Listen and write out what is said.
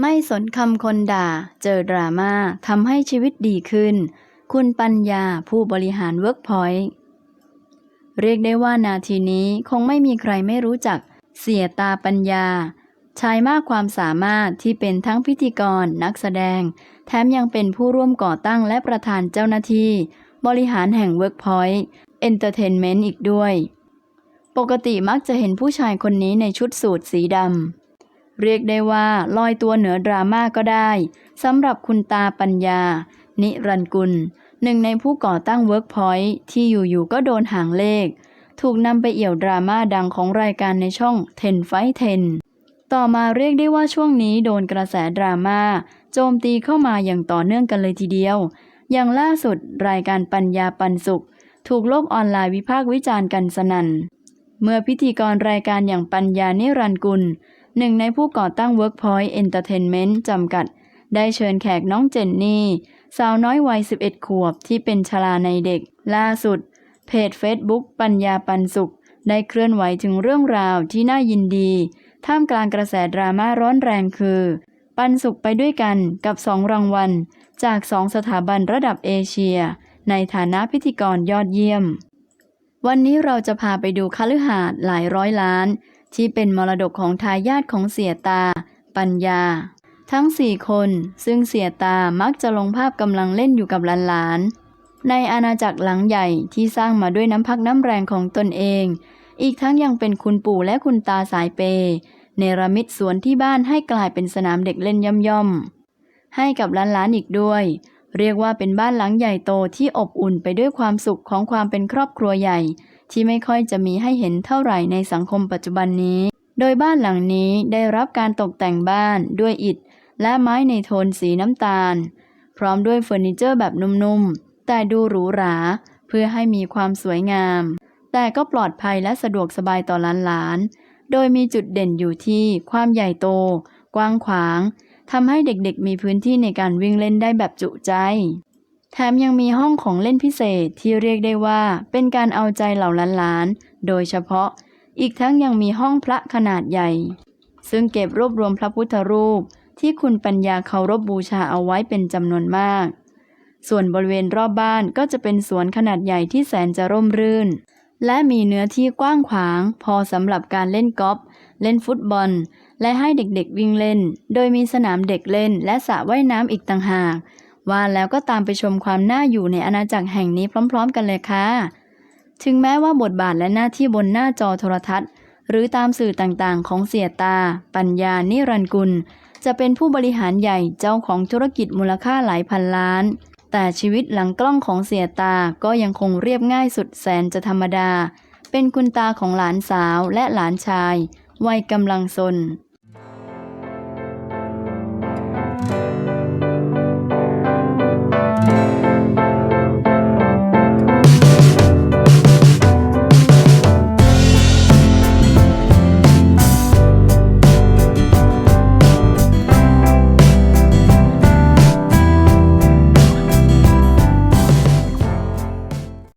ไม่สนคำคนด่า เจอดราม่าทำให้ชีวิตดีขึ้น คุณปัญญาผู้บริหารเวิร์กพอยต์เรียกได้ว่านาทีนี้คงไม่มีใครไม่รู้จักเสียตาปัญญา ชายมากความสามารถที่เป็นทั้งพิธีกรนักแสดง แถมยังเป็นผู้ร่วมก่อตั้งและประธานเจ้าหน้าที่ บริหารแห่ง Workpoint Entertainment อีกด้วย ปกติมักจะเห็นผู้ชายคนนี้ในชุดสูทสีดำ เรียกได้ว่าลอยตัวเหนือดราม่าก็ได้สำหรับคุณตาปัญญา นิรันกุล หนึ่งในผู้ก่อตั้ง Workpoint ที่อยู่ๆก็โดนหางเลข ถูกนำไปเอี่ยวดราม่าดังของรายการในช่อง10 Fight 10 ต่อมาเรียกได้ว่าช่วงนี้โดนกระแสดราม่าโจมตีเข้ามาอย่างต่อเนื่องกันเลยทีเดียว อย่างล่าสุดรายการปัญญาปันสุข ถูกโลกออนไลน์วิพากษ์วิจารณ์กันสนั่นเมื่อพิธีกรรายการอย่างปัญญานิรันกุล หนึ่งในผู้ก่อตั้ง Workpoint Entertainment จำกัด ได้เชิญแขกน้องเจนนี่ สาวน้อยวัย 11 ขวบที่เป็นชราในเด็ก ล่าสุด เพจ Facebook ปัญญาปันสุข ได้เคลื่อนไหวถึงเรื่องราวที่น่ายินดี ท่ามกลางกระแสดราม่าร้อนแรงคือ ปันสุขไปด้วยกันกับสองรางวัล จากสองสถาบันระดับเอเชีย ในฐานะพิธีกรยอดเยี่ยม วันนี้เราจะพาไปดูคฤหาสน์หลายร้อยล้าน ที่เป็นมรดกของทายาทของเสียตา ปัญญา ทั้งสี่คนซึ่งเสียตามักจะลงภาพกำลังเล่นอยู่กับหลานๆในอาณาจักรหลังใหญ่ที่สร้างมาด้วยน้ำพักน้ำแรงของตนเอง อีกทั้งยังเป็นคุณปู่และคุณตาสายเป เนรมิตสวนที่บ้านให้กลายเป็นสนามเด็กเล่นย่อมๆให้กับหลานๆอีกด้วยเรียกว่าเป็นบ้านหลังใหญ่โตที่อบอุ่นไปด้วยความสุขของความเป็นครอบครัวใหญ่ ที่ไม่ค่อยจะมีให้เห็นเท่าไหร่ในสังคมปัจจุบันนี้ โดยบ้านหลังนี้ได้รับการตกแต่งบ้านด้วยอิฐ และไม้ในโทนสีน้ำตาล พร้อมด้วยเฟอร์นิเจอร์แบบนุ่มๆ แต่ดูหรูหรา เพื่อให้มีความสวยงาม แต่ก็ปลอดภัยและสะดวกสบายต่อหลานๆ โดยมีจุดเด่นอยู่ที่ความใหญ่โต กว้างขวางทำให้เด็กๆ มีพื้นที่ในการวิ่งเล่นได้แบบจุใจ แถมยังมีห้องของเล่นพิเศษที่เรียกได้ว่าเป็นการเอาใจเหล่าหลานๆ โดยเฉพาะ อีกทั้งยังมีห้องพระขนาดใหญ่ ซึ่งเก็บรวบรวมพระพุทธรูปที่คุณปัญญาเคารพบบูชาเอาไว้เป็นจำนวนมาก ส่วนบริเวณรอบบ้านก็จะเป็นสวนขนาดใหญ่ที่แสนจะร่มรื่น และมีเนื้อที่กว้างขวาง พอสำหรับการเล่นกอล์ฟเล่นฟุตบอล และให้เด็กๆวิ่งเล่น โดยมีสนามเด็กเล่นและสระว่ายน้ำอีกต่างหาก ว่าแล้วก็ตามไปชมความน่าอยู่ในอาณาจักรแห่งนี้พร้อม ๆ กันเลยค่ะ ถึงแม้ว่าบทบาทและหน้าที่บนหน้าจอโทรทัศน์ หรือตามสื่อต่างๆ ของเสียตา ปัญญา นิรันกุล จะเป็นผู้บริหารใหญ่เจ้าของธุรกิจมูลค่าหลายพันล้าน แต่ชีวิตหลังกล้องของเสียตาก็ยังคงเรียบง่ายสุดแสนจะธรรมดา เป็นคุณตาของหลานสาวและหลานชาย วัยกำลังซน